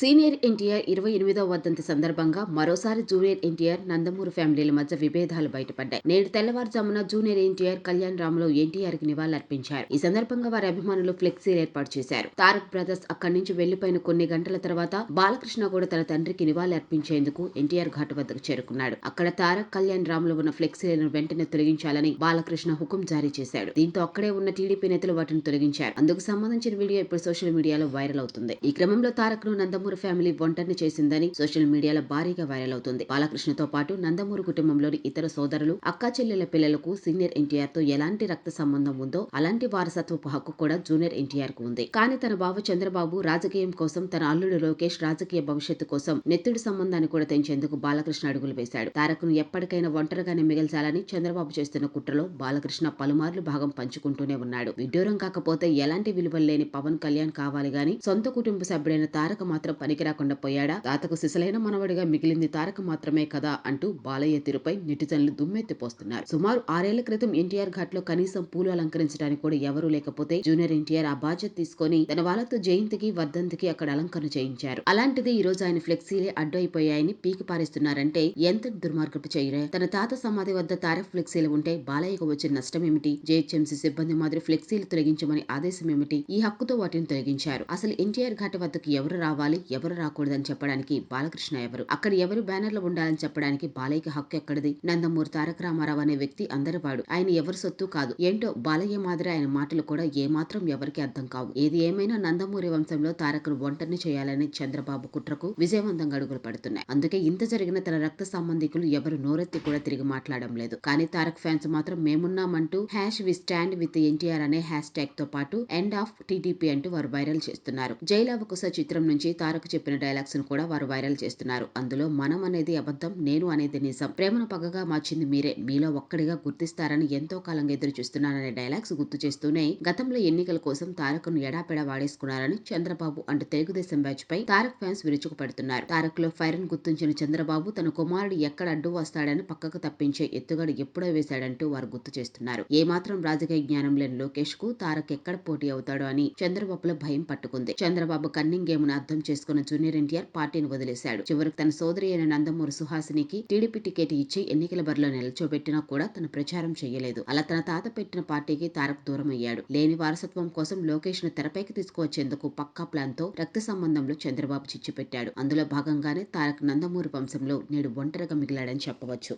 Senior NTR ఇరవై ఎనిమిదవ వర్ధంతి సందర్భంగా మరోసారి జూనియర్ ఎన్టీఆర్ నందమూరి ఫ్యామిలీల మధ్య విభేదాలు బయటపడ్డాయి. నేడు తెల్లవారుజామున జూనియర్ ఎన్టీఆర్ కళ్యాణ్ రాములు ఎన్టీఆర్కి నివాళులర్పించారు. ఈ సందర్భంగా వారి అభిమానులు ఫ్లెక్సీలు ఏర్పాటు చేశారు. తారక్ బ్రదర్స్ అక్కడి నుంచి వెళ్ళిపోయిన కొన్ని గంటల తర్వాత బాలకృష్ణ కూడా తన తండ్రికి నివాళులర్పించేందుకు ఎన్టీఆర్ ఘాట్ వద్దకు చేరుకున్నాడు. అక్కడ తారక్ కళ్యాణ్ రాములు ఉన్న ఫ్లెక్సీలను వెంటనే తొలగించాలని బాలకృష్ణ హుకుం జారీ చేశాడు. దీంతో అక్కడే ఉన్న టీడీపీ నేతలు వాటిని తొలగించారు. అందుకు సంబంధించిన వీడియో ఇప్పుడు సోషల్ మీడియాలో వైరల్ అవుతుంది. ఈ క్రమంలో తారక్ను నందమూరి ఫ్యామిలీ ఒంటరిని చేసిందని సోషల్ మీడియాలో భారీగా వైరల్ అవుతుంది. బాలకృష్ణతో పాటు నందమూరి కుటుంబంలోని ఇతర సోదరులు అక్కా చెల్లెల పిల్లలకు సీనియర్ ఎన్టీఆర్తో ఎలాంటి రక్త సంబంధం ఉందో అలాంటి వారసత్వపు హక్కు కూడా జూనియర్ ఎన్టీఆర్కు ఉంది. కానీ తన బావ చంద్రబాబు రాజకీయం కోసం తన అల్లుడు లోకేష్ రాజకీయ భవిష్యత్తు కోసం నెత్తుడి సంబంధాన్ని కూడా తెంచేందుకు బాలకృష్ణ అడుగులు వేశాడు. తారక్ను ఎప్పటికైనా ఒంటరిగానే మిగల్చాలని చంద్రబాబు చేస్తున్న కుట్రలో బాలకృష్ణ పలుమార్లు భాగం పంచుకుంటూనే ఉన్నాడు. విడ్డూరం కాకపోతే ఎలాంటి విలువలు లేని పవన్ కళ్యాణ్ కావాలి గాని సొంత కుటుంబ సభ్యుడైన తారక మాత్రం పనికి రాకుండా పోయాడా? తాతకు సిసలైన మనవడిగా మిగిలింది తారక మాత్రమే కదా అంటూ బాలయ్య తీరుపై నెటిజన్లు దుమ్మెత్తిపోస్తున్నారు. సుమారు ఆరేళ్ళ క్రితం ఎన్టీఆర్ ఘాట్లో కనీసం పూలు అలంకరించడానికి కూడా ఎవరూ లేకపోతే జూనియర్ ఎన్టీఆర్ ఆ బాధ్యత తీసుకొని తన వాళ్ళతో జయంతికి వర్ధంతికి అక్కడ అలంకరణ చేయించారు. అలాంటిది ఈ రోజు ఆయన ఫ్లెక్సీలే అడ్డు అయిపోయాయని పీకి పారేస్తున్నారంటే ఎంత దుర్మార్గపు చేయరే తన తాత సమాధి వద్ద తారక ఫ్లెక్సీలు ఉంటే బాలయ్యకు వచ్చిన నష్టం ఏమిటి జేహెచ్ఎంసీ సిబ్బంది మాదిరి ఫ్లెక్సీలు తొలగించమని ఆదేశం ఏమిటి ఈ హక్కుతో వాటిని తొలగించారు. అసలు ఎన్టీఆర్ ఘాట్ వద్దకు ఎవరు రావాలి? ఎవరు రాకూడదని చెప్పడానికి బాలకృష్ణ ఎవరు? అక్కడ ఎవరు బ్యానర్లు ఉండాలని చెప్పడానికి బాలయ్యకి హక్కు ఎక్కడిది? నందమూరి తారక రామారావు అనే వ్యక్తి అందరివాడు ఆయన ఎవరి సొత్తు కాదు. ఏంటో బాలయ్య మాదిరి ఆయన మాటలు కూడా ఏమాత్రం ఎవరికి అర్థం కావు. ఏది ఏమైనా నందమూరి వంశంలో తారకను ఒంటరిని చేయాలని చంద్రబాబు కుట్రకు విజయవంతంగా అడుగులు పడుతున్నాయి. అందుకే ఇంత జరిగిన తన రక్త సంబంధికులు ఎవరు నోరెత్తి కూడా తిరిగి మాట్లాడడం లేదు. కానీ తారక్ ఫ్యాన్స్ మాత్రం మేమున్నామంటూ hash we stand with NTR అనే హ్యాష్ ట్యాగ్తో పాటు ఎండ్ ఆఫ్ టీడీపీ అంటూ వారు వైరల్ చేస్తున్నారు. జైలవకుశ చిత్రం నుంచి తారక్ చెప్పిన డైలాగ్స్ను కూడా వారు వైరల్ చేస్తున్నారు. అందులో మనం అనేది అబద్ధం నేను అనేది నిజం. ప్రేమను పగగా మార్చింది మీరే. మీలో ఒక్కడిగా గుర్తిస్తారని ఎంతో కాలంగా ఎదురు చూస్తున్నారనే డైలాగ్స్ గుర్తు చేస్తూనే గతంలో ఎన్నికల కోసం తారక్ను ఎడాపెడా వాడేసుకున్నారని చంద్రబాబు అంటూ తెలుగుదేశం బ్యాచ్ పై తారక్ ఫ్యాన్స్ విరుచుకుపడుతున్నారు. తారక్లో ఫైర్ గుర్తించిన చంద్రబాబు తన కుమారుడు ఎక్కడ అడ్డు వస్తాడని పక్కకు తప్పించే ఎత్తుగడు ఎప్పుడో వేశాడంటూ వారు గుర్తు చేస్తున్నారు. ఏమాత్రం రాజకీయ జ్ఞానం లేని లోకేష్కు తారక్ ఎక్కడ పోటీ అవుతాడో అని చంద్రబాబులో భయం పట్టుకుంది. చంద్రబాబు కన్నింగ్ గేమ్ను అర్థం చేసుకున్న జూనియర్ ఎన్టీఆర్ పార్టీని వదిలేశాడు. చివరికి తన సోదరి అయిన నందమూరి సుహాసినికి టీడీపీ టికెట్ ఇచ్చి ఎన్నికల బరిలో నిల్చోబెట్టినా కూడా తన ప్రచారం చేయలేదు. అలా తన తాత పెట్టిన పార్టీకి తారక్ దూరం అయ్యాడు లేని వారసత్వం కోసం లోకేష్ను తెరపైకి తీసుకువచ్చేందుకు పక్కా ప్లాన్తో రక్త సంబంధంలో చంద్రబాబు చిచ్చు పెట్టాడు అందులో భాగంగానే తారక్ నందమూరి వంశంలో నేడు ఒంటరిగా మిగిలాడని చెప్పవచ్చు.